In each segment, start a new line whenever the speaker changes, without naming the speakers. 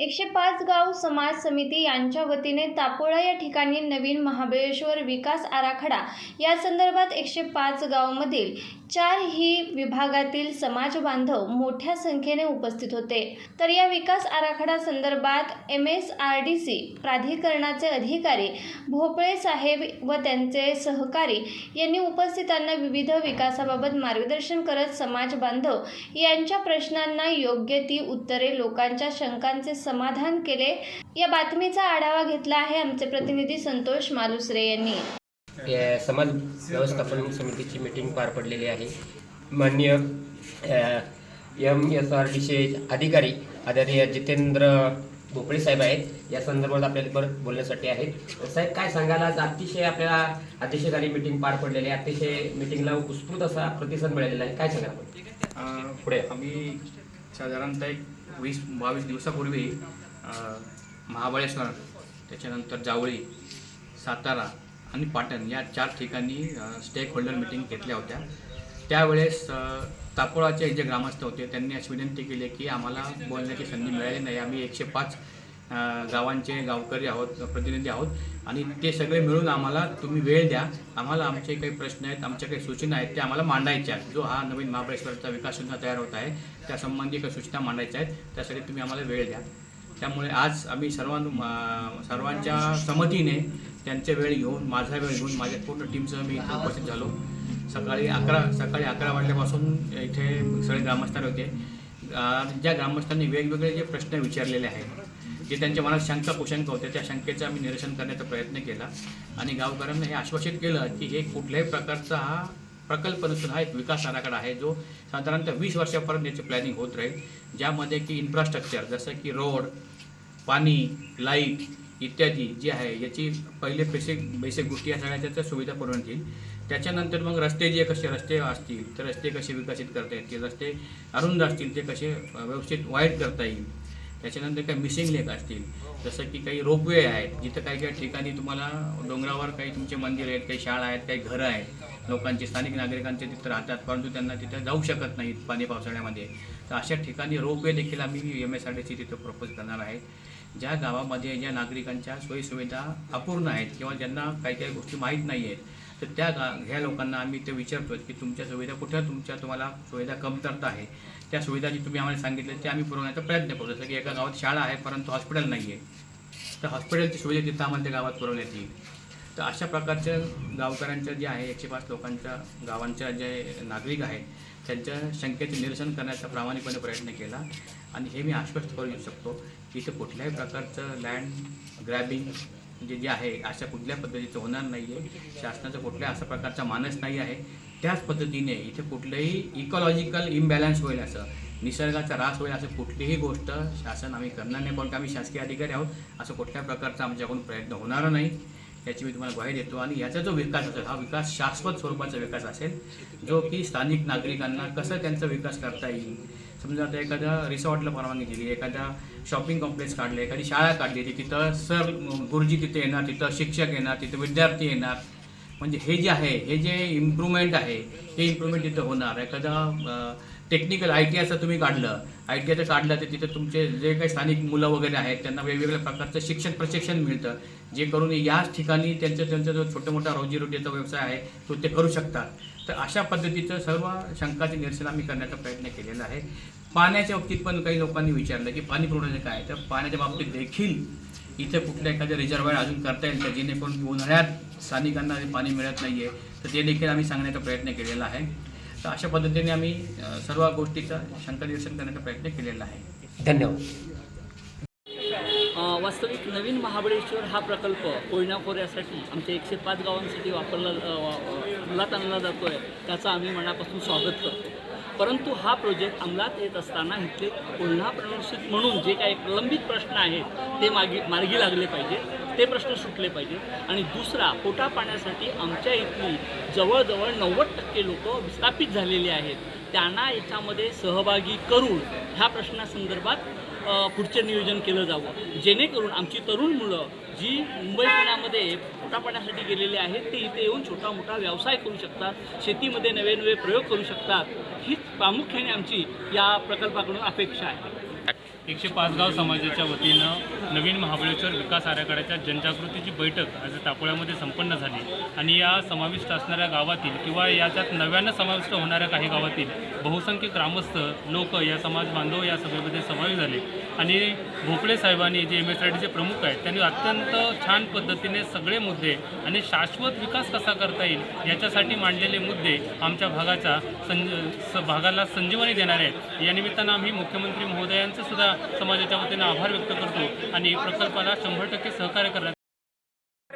एकशे पाच गाव समाज समिती यांच्या वतीने तापोळा या ठिकाणी नवीन महाबळेश्वर विकास आराखडा. या संदर्भात एकशे पाच गावमधील चार ही विभागातील समाज बांधव मोठ्या संख्येने उपस्थित होते. तर या विकास आराखडा संदर्भात M S R D C प्राधिकरणाचे अधिकारी भोपळे साहेब व त्यांचे सहकारी यांनी उपस्थितांना विविध विकासाबाबत मार्गदर्शन करत समाज बांधव यांच्या प्रश्नांना योग्य ती उत्तरे लोकांच्या शंकांचे समाधान केले. या बातमीचा आढावा घेतला आहे आमचे प्रतिनिधी संतोष मालुसरे यांनी.
या समाज व्यवस्थापन समितीची मीटिंग पार पडलेली आहे. माननीय एम एस आर डीचे अधिकारी आदरणीय जितेंद्र भोपळे साहेब आहेत. या संदर्भात आपल्याला बरं बोलण्यासाठी आहेत. साहेब काय सांगाल? आज अतिशय आपल्याला अतिशयकारी मीटिंग पार पडलेली आहे. अतिशय मीटिंगला उत्स्फूर्त असा प्रतिसाद मिळालेला आहे. काय
अ,
पुढे.
आम्ही साधारणतः एक वीस बावीस दिवसापूर्वी महाबळेश्वर त्याच्यानंतर जावळी सातारा आणि पाटण या चार ठिकाणी स्टेक होल्डर मिटिंग घेतल्या होत्या. त्यावेळेस तापोळाचे जे ग्रामस्थ होते त्यांनी अशी विनंती केली की आम्हाला बोलण्याची संधी मिळाली नाही. आम्ही एकशे पाच गावांचे गावकरी आहोत प्रतिनिधी आहोत आणि ते सगळे मिळून आम्हाला तुम्ही वेळ द्या. आम्हाला आमचे काही प्रश्न आहेत आमच्या काही सूचना आहेत त्या आम्हाला मांडायच्या आहेत. जो हा नवीन महाबळेश्वरचा विकास तयार होत आहे त्यासंबंधी काही सूचना मांडायच्या आहेत त्यासाठी तुम्ही आम्हाला वेळ द्या. त्यामुळे आज आम्ही सर्वां सर्वांच्या संमतीने त्यांचे वेळ घेऊन माझा वेळ घेऊन माझ्या पूर्ण टीमसह मी इथे उपस्थित झालो. सकाळी अकरा सकाळी अकरा वाजल्यापासून इथे सगळे ग्रामस्थान होते ज्या ग्रामस्थांनी वेगवेगळे जे प्रश्न विचारलेले आहेत जे त्यांच्या मनात शंका कुशंका होत्या त्या शंकेचं आम्ही निरसन करण्याचा प्रयत्न केला. आणि गावकऱ्यांना हे आश्वासित केलं की हे कुठल्याही प्रकारचा हा प्रकल्प नसून हा एक विकास आराखडा आहे जो साधारणतः वीस वर्षापर्यंत याची प्लॅनिंग होत राहील. ज्यामध्ये की इन्फ्रास्ट्रक्चर जसं की रोड पाणी लाइट इत्यादी जी आहे याची पहिले बेसिक बेसिक गोष्टी या सगळ्याच्या त्या सुविधा पुरवण्यात येईल त्याच्यानंतर मग रस्ते जे कसे रस्ते असतील तर रस्ते कसे विकसित करता येतील रस्ते अरुंद असतील ते कसे व्यवस्थित वाईट करता येईल. त्याच्यानंतर काही मिसिंग लेक असतील. जसं की काही रोपवे आहेत जिथं काही काही ठिकाणी तुम्हाला डोंगरावर काही तुमचे मंदिर आहेत काही शाळा आहेत काही घरं आहेत. लोकांचे स्थानिक नागरिकांचे तिथं राहतात परंतु त्यांना तिथं जाऊ शकत नाहीत पाणी पावसाळ्यामध्ये. तर अशा ठिकाणी रोपवे देखील आम्ही M S R T C तिथं प्रपोज करणार आहे. ज्या गावामध्ये ज्या नागरिकांच्या सोयीसुविधा अपूर्ण आहेत किंवा ज्यांना काही काही गोष्टी माहीत नाही आहेत तर त्या गा ह्या लोकांना आम्ही ते विचारतो की तुमच्या सुविधा कुठं? तुमच्या तुम्हाला सुविधा कमतरता आहे. त्या सुविधा जी तुम्ही आम्हाला सांगितल्या ते आम्ही पुरवण्याचा प्रयत्न करू. जसं की एका गावात शाळा आहे परंतु हॉस्पिटल नाही आहे तर हॉस्पिटलची सुविधा तिथं आम्हाला त्या गावात पुरवण्यात येईल. तर अशा प्रकारच्या गावकऱ्यांच्या जे आहे एकशे पाच लोकांच्या गावांच्या जे नागरिक आहेत त्यांच्या शंकेचे निरसन करण्याचा प्रामाणिकपणे प्रयत्न केला. आणि हे मी आश्वस्त करू शकतो की इथं कुठल्याही प्रकारचं लँड ग्रॅबिंग म्हणजे जे आहे अशा कुठल्या पद्धतीचं होणार नाही आहे शासनाचा कुठल्या असा प्रकारचा मानस नाही आहे. त्याच पद्धतीने इथे कुठलंही इकॉलॉजिकल इम्बॅलन्स होईल असं निसर्गाचा ऱ्हास होईल असं कुठलीही गोष्ट शासन आम्ही करणार नाही पण आम्ही शासकीय अधिकारी आहोत. असं कुठल्या प्रकारचा आमच्याकडून प्रयत्न होणार नाही. याची मी तुम्हाला ग्वाही देतो. आणि याचा जो विकास असेल हा विकास शाश्वत स्वरूपाचा विकास असेल जो की स्थानिक नागरिकांना कसं त्यांचा विकास करता येईल. समजा आता एखाद्या रिसॉर्टला परवानगी दिली एखाद्या शॉपिंग कॉम्प्लेक्स काढले एखादी शाळा काढली ती तिथं सर गुरुजी तिथे येणार तिथं शिक्षक येणार तिथं विद्यार्थी येणार. म्हणजे हे जे आहे हे जे इम्प्रूव्हमेंट आहे हे इम्प्रूव्हमेंट तिथं होणार. एखादा टेक्निकल आय टी असं तुम्ही काढलं. आय टी आयचं काढलं तर तिथं तुमचे जे काही स्थानिक मुलं वगैरे आहेत त्यांना वेगवेगळ्या प्रकारचं शिक्षण प्रशिक्षण मिळतं. जे करून याच ठिकाणी त्यांचं त्यांचा जो छोटा मोठा रोजीरोटीचा व्यवसाय आहे तो ते करू शकतात. तर अशा पद्धतीचं सर्व शंकाचे निरसन आम्ही करण्याचा प्रयत्न केलेला आहे. पाण्याच्या बाबतीत पण काही लोकांनी विचारलं की पाणी पुरवण्याचं काय तर पाण्याच्या बाबतीत देखील इथे कुठल्या एखाद्या रिझर्वायर अजून करता येईल का? जेणेकरून उन्हाळ्यात स्थानिकांना पाणी मिळत नाही आहे तर ते देखील आम्ही सांगण्याचा प्रयत्न केलेला आहे. तर अशा पद्धतीने आम्ही सर्व गोष्टीचा शंका निरसन करण्याचा प्रयत्न केलेला आहे.
धन्यवाद.
अ, वास्तविक नवीन महाबळेश्वर हा प्रकल्प कोयना खोऱ्यासाठी आमच्या एकशे पाच गावांसाठी वापरला अंमलात आणला जातो आहे त्याचं आम्ही मनापासून स्वागत करतो. परंतु हा प्रोजेक्ट अंमलात येत असताना इथले कोल्हा प्रदर्शित म्हणून जे काही प्रलंबित प्रश्न आहेत ते मागे मार्गी लागले पाहिजे ते प्रश्न सुटले पाहिजेत आणि दुसरा पोटा पाण्यासाठी आमच्या इथली जवळजवळ नव्वद टक्के लोक विस्थापित झालेले आहेत. त्यांना याच्यामध्ये सहभागी करून ह्या प्रश्नासंदर्भात पुढचे नियोजन केलं जावं. जेणेकरून आमची तरुण मुलं जी मुंबई पुण्यामध्ये पोटापाण्यासाठी गेलेले आहेत ते इथे येऊन छोटा मोठा व्यवसाय करू शकतात शेतीमध्ये नवे नवे प्रयोग करू शकतात. हीच प्रामुख्याने आमची या प्रकल्पाकडून अपेक्षा आहे.
एकशे पाच गाव समाजाच्या वतीनं नवीन महाबळेश्वर विकास आराखड्याच्या जनजागृतीची बैठक आज तापोळ्यामध्ये संपन्न झाली. आणि या समाविष्ट असणाऱ्या गावातील किंवा याच्यात नव्यानं समाविष्ट होणाऱ्या काही गावातील बहुसंख्य ग्रामस्थ लोक या समाज बांधव या सभेमध्ये समावेश झाले. आणि भोपळे साहेबांनी जे एम एस आय डीचे प्रमुख आहेत त्यांनी अत्यंत छान पद्धतीने सगळे मुद्दे आणि शाश्वत विकास कसा करता येईल याच्यासाठी मांडलेले मुद्दे आमच्या भागाचा संज स भागाला संजीवनी देणार आहेत. या निमित्तानं आम्ही मुख्यमंत्री महोदयांचं सुद्धा समाजाच्या वतीनं आभार व्यक्त करतो आणि प्रकल्पाला शंभर टक्के सहकार्य करण्यात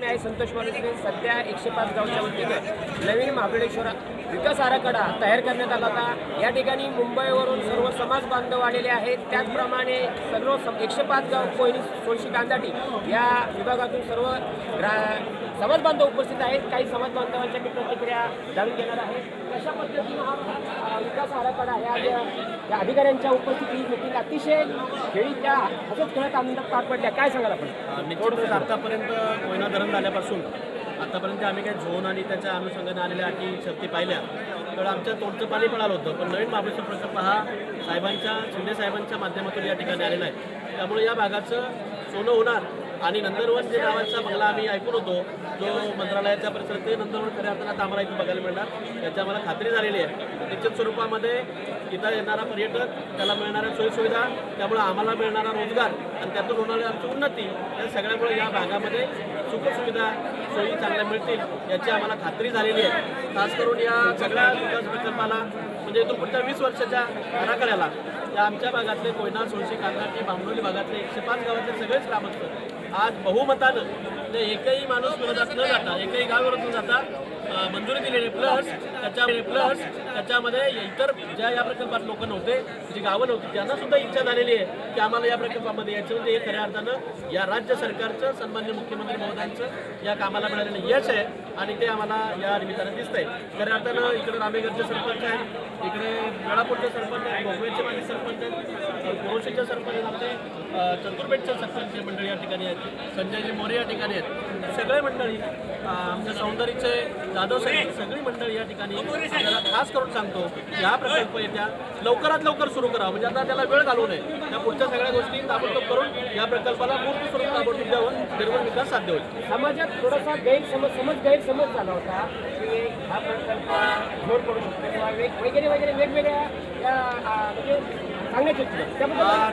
मी आहे संतोष मालुसरे सध्या एकशे पाच गावच्या वतीने नवीन महाबळेश्वर विकास आराखडा तयार करण्यात आला होता. या ठिकाणी मुंबईवरून सर्व समाज बांधव आलेले आहेत. त्याचप्रमाणे सर्व सम एकशे पाच गाव कोयनी सोळशी कांदाटी या विभागातून सर्व ग्रा समाज बांधव उपस्थित आहेत. काही समाज बांधवांच्या मी प्रतिक्रिया जाणून घेणार आहे. कशा पद्धतीनं हा आराखडा या या अधिकाऱ्यांच्या उपस्थितीत मिटिंग अतिशय खेळीच्या हसत खेळत आनंदात पार पडल्या. काय सांगाल आपण?
निश्चितच. आतापर्यंत कोयना धरण झाल्यापासून आतापर्यंत आम्ही काही झोन आणि त्याच्या अनुषंगाने आलेल्या अटी शर्ती पाहिल्या तर आमच्या तोंडचं पाणी पण आलं होतं. पण नवीन महाबळेश्वर प्रकल्प हा साहेबांच्या शिंदे साहेबांच्या माध्यमातून या ठिकाणी आलेला आहे. त्यामुळे या भागाचं सोनं होणार आणि नंदनवन जे नावाचा बंगला आम्ही ऐकून होतो जो मंत्रालयाच्या परिसरात ते नंदनवन खऱ्या अर्थानं आम्हाला इथे बघायला मिळणार. याची आम्हाला खात्री झालेली आहे. निश्चित स्वरूपामध्ये इथं येणारा पर्यटक त्याला मिळणाऱ्या सोयीसुविधा त्यामुळे आम्हाला मिळणारा रोजगार आणि त्यातून होणारी आमची उन्नती या सगळ्यामुळे या भागामध्ये सुखसुविधा सोयी चांगल्या मिळतील याची आम्हाला खात्री झालेली आहे. खास करून या सगळ्या विकास प्रकल्पाला म्हणजे इथून पुढच्या वीस वर्षाच्या आराखड्याला त्या आमच्या भागातले कोयना सोळशी कांदाटी बांबोली भागातले एकशे पाच गावातले सगळेच ग्रामस्थ. आज बहुमतानं म्हणजे एकही माणूस विरोधात न जाता एकही गाव विरोधात न जाता मंजुरी दिलेली प्लस त्याच्या प्लस त्याच्यामध्ये इतर ज्या या प्रकल्पात लोक नव्हते जी गावं नव्हती त्यांना सुद्धा इच्छा झालेली आहे की आम्हाला या प्रकल्पामध्ये यायचं. म्हणजे हे खऱ्या अर्थानं या राज्य सरकारचं सन्मान्य मुख्यमंत्री महोदयांचं या कामाला मिळालेलं यश आहे आणि ते आम्हाला या निमित्तानं दिसतंय. खऱ्या अर्थानं इकडे रामेगडचे सरपंच आहेत इकडे वेळापूरचे सरपंच आहेत भोगवेचे माझे सरपंच आहेत कोरोशीचे सरपंच आहेत आमचे चंदूरपेठचे सरपंच मंडळी या ठिकाणी आहेत संजयजी मोरे या ठिकाणी आहेत. सगळे मंडळी आमच्या सौंदर्यचे जाधव साहेब सगळी मंडळी या ठिकाणी आपल्याला खास करून सांगतो की हा प्रकल्प येत्या लवकरात लवकर सुरू करावा. म्हणजे आता त्याला वेळ घालवू नये. त्या पुढच्या सगळ्या गोष्टी ताबडतोब करून या प्रकल्पाला मूर्त स्वरूप ताबडतोब द्यावं निर्मळ विकास साध्य होईल.
समाजात थोडासा गैरसमज समज गैरसमज झाला होता की हा प्रकल्प जोर पडू शकतो किंवा वगैरे वगैरे वेगवेगळ्या म्हणजे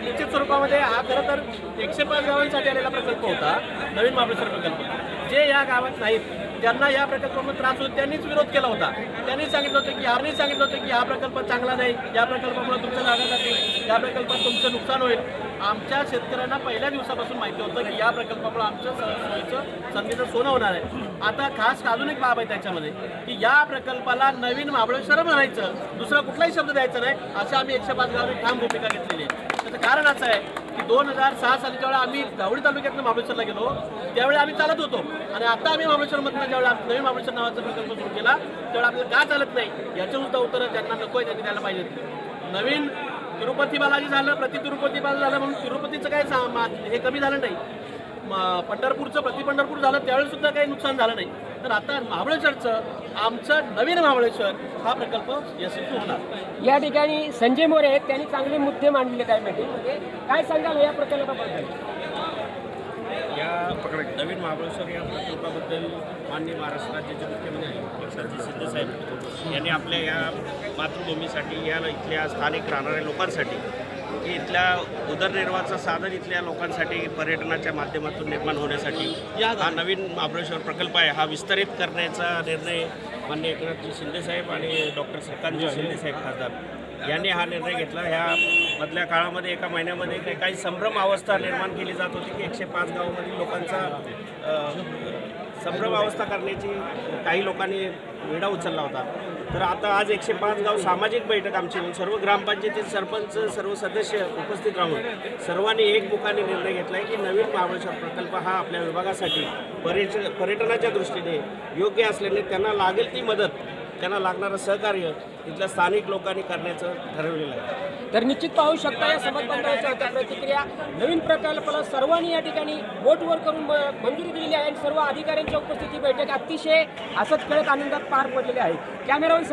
निश्चित स्वरूपामध्ये हा खरं तर एकशे पाच गावांसाठी आलेला प्रकल्प होता. नवीन महाबळेश्वर प्रकल्प. जे या गावात नाहीत ज्यांना या प्रकल्पामध्ये त्रास होतो त्यांनीच विरोध केला होता. त्यांनी सांगितलं होतं की यांनी सांगितलं होतं की हा प्रकल्प चांगला नाही या प्रकल्पामुळे तुमच्या जागा जातील या प्रकल्पात तुमचं नुकसान होईल. आमच्या शेतकऱ्यांना पहिल्या दिवसापासून माहिती होतं की या प्रकल्पामुळे आमचं स- सोयीचं संधीचं सोनं होणार आहे. आता खास अजून एक बाब आहे त्याच्यामध्ये की या प्रकल्पाला नवीन महाबळेश्वर म्हणायचं दुसरा कुठलाही शब्द द्यायचा नाही असं आम्ही एकशे पाच गावाने ठाम भूमिका घेतलेली आहे. त्याचं कारण असं आहे दोन हजार सहा साली ज्यावेळी आम्ही दावडी तालुक्यातनं महाबळेश्वरला गेलो त्यावेळी आम्ही चालत होतो. आणि आता आम्ही महाबळेश्वरमधनं ज्यावेळी नवीन महाबळेश्वर नावाचा प्रकल्प सुरू केला त्यावेळी आपल्याला का चालत नाही याचं सुद्धा उत्तरं त्यांना नको आहे त्यांनी द्यायला पाहिजेत नवीन तिरुपती बालाजी झालं प्रति तिरुपती बाला झालं म्हणून तिरुपतीचं काय हे कमी झालं नाही. पंढरपूरचं प्रति पंढरपूर झालं त्यावेळी सुद्धा काही नुकसान झालं नाही. तर आता महाबळेश्वरचं आमचं नवीन महाबळेश्वर हा प्रकल्प यशस्वी होणार.
या ठिकाणी संजय मोरे आहेत त्यांनी चांगले मुद्दे मांडलेले आहेत मीटिंगमध्ये काय सांगाल या प्रकल्पाबद्दल?
या नवीन महाबळेश्वर या प्रकल्पाबद्दल माननीय महाराष्ट्र राज्याचे मुख्यमंत्री एकनाथजी शिंदेसाहेब यांनी आपल्या या मातृभूमीसाठी या इथल्या स्थानिक राहणाऱ्या लोकांसाठी इथल्या उदरनिर्वाहाचं साधन इथल्या लोकांसाठी पर्यटनाच्या माध्यमातून निर्माण होण्यासाठी हा नवीन महाबळेश्वर प्रकल्प आहे. हा विस्तारित करण्याचा निर्णय माननीय एकनाथजी शिंदेसाहेब आणि डॉक्टर श्रीकांतजी शिंदेसाहेब खासदार यांनी हा निर्णय घेतला. ह्या मधल्या काळामध्ये एका महिन्यामध्ये काही संभ्रम अवस्था निर्माण केली जात होती की एकशे पाच गावामधील लोकांचा संभ्रम अवस्था करण्याची काही लोकांनी वेढा उचलला होता. तर आता आज एकशे पाच गाव सामाजिक बैठक आमची होऊन सर्व ग्रामपंचायतीत सरपंच सर्व सदस्य उपस्थित राहून सर्वांनी एक मुखाने निर्णय घेतला आहे की नवीन महाबळेश्वर प्रकल्प हा आपल्या विभागासाठी पर्यट पर्यटनाच्या दृष्टीने योग्य असल्याने त्यांना लागेल ती मदत त्यांना लागणारं सहकार्य इथल्या स्थानिक लोकांनी करण्याचं ठरवलेलं आहे.
तर निश्चित पाहू शकता या समाज प्रतिक्रिया. नवीन प्रकल्पाला सर्वांनी या ठिकाणी बोटवर करून मंजुरी दिलेली आहे आणि सर्व अधिकाऱ्यांच्या उपस्थिती बैठक अतिशय असत खेळत आनंदात पार पडलेली आहे. कॅमेरावर